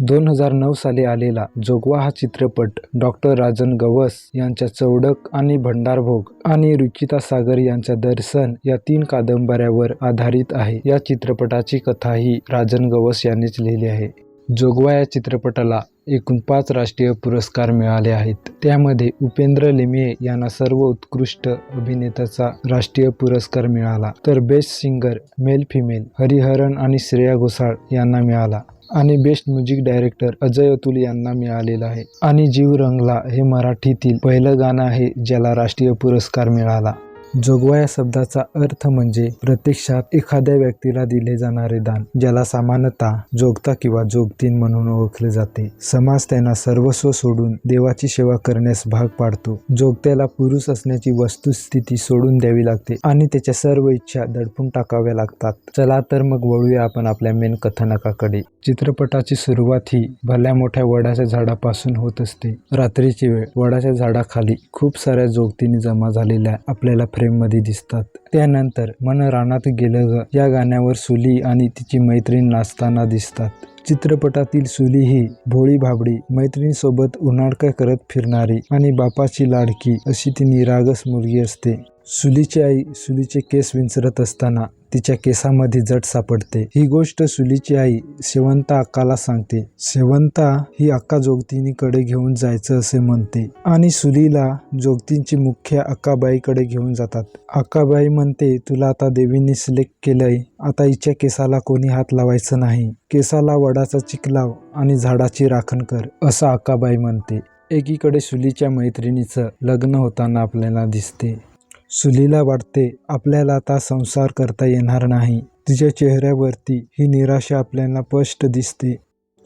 दोन हजार नऊ साली आलेला जोगवा हा चित्रपट डॉक्टर राजन गवस यांच्या चौडक आणि भंडारभोग आणि रुचिता सागर यांच्या दर्शन या तीन कादंबऱ्यावर आधारित आहे. या चित्रपटाची कथा ही राजन गवस यांनीच लिहिली आहे. जोगवा या चित्रपटाला एकूण पाच राष्ट्रीय पुरस्कार मिळाले आहेत. त्यामध्ये उपेंद्र लिमये यांना सर्व उत्कृष्ट अभिनेत्याचा राष्ट्रीय पुरस्कार मिळाला. तर best singer male female Hariharan आणि श्रेया घोसाळ यांना मिळाला. आणि best music director Ajay Atul यांना मिळालेला आहे. आणि जीव रंगला हे मराठीतील पहिलं गाणं आहे ज्याला राष्ट्रीय पुरस्कार मिळाला. जोगवा या शब्दाचा अर्थ म्हणजे प्रत्यक्षात एखाद्या व्यक्तीला दिले जाणारे दान ज्याला सामान्यतः जोगता किंवा जोगतीन म्हणून ओळखले जाते. समाज त्यांना सर्वस्व सोडून देवाची सेवा करण्यास भाग पाडतो. जोगत्याला पुरुष असण्याची वस्तुस्थिती सोडून द्यावी लागते आणि त्याच्या सर्व इच्छा दडपून टाकाव्या लागतात. चला तर मग वळूया आपण आपल्या मेन कथानकाकडे. चित्रपटाची सुरुवात ही भल्या मोठ्या वडाच्या झाडापासून होत असते. रात्रीची वेळ. वडाच्या झाडाखाली खूप साऱ्या जोगतीने जमा झालेल्या आपल्याला फ्रेममध्ये दिसतात. त्यानंतर मन रानात गेलं ग. या गाण्यावर सुली आणि तिची मैत्रीण नाचताना दिसतात. चित्रपटातील सुली ही भोळी भाबडी मैत्रिणीसोबत उन्हाळका करत फिरणारी आणि बापाची लाडकी अशी ती निरागस मुलगी असते. सुलीची आई सुलीचे केस विंचरत असताना तिच्या केसामध्ये जट सापडते. ही गोष्ट सुलीची आई शेवंता अक्काला सांगते. शेवंता ही अक्का जोगतिनीकडे घेऊन जायचं असे म्हणते आणि सुलीला जोगतींची मुख्य अक्काबाईकडे घेऊन जातात. अक्काबाई म्हणते तुला आता देवीने सिलेक्ट केलंय. आता हिच्या केसाला कोणी हात लावायचं नाही. केसाला वडाचा चिकलाव आणि झाडाची राखण कर असं अक्काबाई म्हणते. एकीकडे सुलीच्या मैत्रिणीचं लग्न होताना आपल्याला दिसते. सुलीला वाटते आपल्याला आता संसार करता येणार नाही. तिच्या चेहऱ्यावरती ही निराशा आपल्याला स्पष्ट दिसते.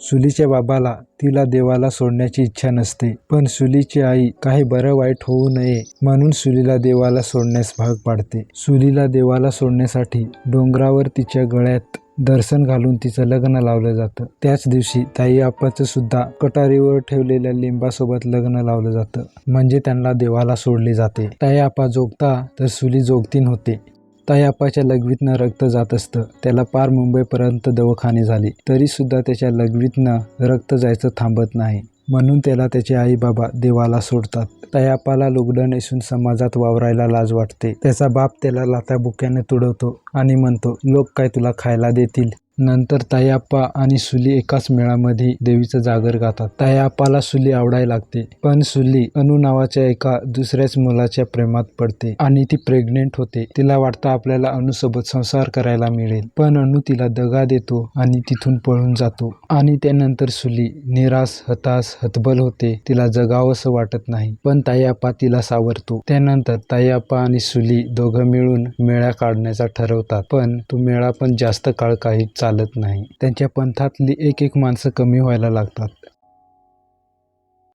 सुलीच्या बाबाला तिला देवाला सोडण्याची इच्छा नसते. पण सुलीची आई काही बरं वाईट होऊ नये म्हणून सुलीला देवाला सोडण्यास भाग पाडते. सुलीला देवाला सोडण्यासाठी डोंगरावर तिच्या गळ्यात दर्शन घालून तिचं लग्न लावलं जातं. त्याच दिवशी ताई आपाचं सुद्धा कटारीवर ठेवलेल्या लिंबासोबत लग्न लावलं जातं. म्हणजे त्यांना देवाला सोडले जाते. ताई आप्पा जोगता तर सुली जोगतीन होते. ताई आप्पाच्या लघवीतनं रक्त जात असतं. त्याला पार मुंबईपर्यंत दवाखाने झाले. तरी सुद्धा त्याच्या लघवीतनं रक्त जायचं थांबत नाही. म्हणून त्याला त्याचे आई बाबा देवाला सोडतात. तयापाला लुगडं नेसून समाजात वावरायला लाज वाटते. त्याचा बाप त्याला लाथाबुक्याने तुडवतो आणि म्हणतो लोक काय तुला खायला देतील? नंतर तायाप्पा आणि सुली एकाच मेळामध्ये देवीचं जागर गातात. तायाप्पाला सुली आवडायला लागते पण सुली अनु नावाच्या एका दुसऱ्याच मुलाच्या प्रेमात पडते आणि ती प्रेग्नेंट होते. तिला वाटतं आपल्याला अनुसोबत संसार करायला मिळेल पण अनु तिला दगा देतो आणि तिथून पळून जातो. आणि त्यानंतर सुली निराश हताश हतबल होते. तिला जगावंसं वाटत नाही पण तायाप्पा तिला सावरतो. त्यानंतर तायाप्पा आणि सुली दोघं मिळून मेळा काढण्याचा ठरवतात पण तो मेळा पण जास्त काळ काही चालत नाही. त्यांच्या पंथातली एक एक माणसं कमी व्हायला लागतात.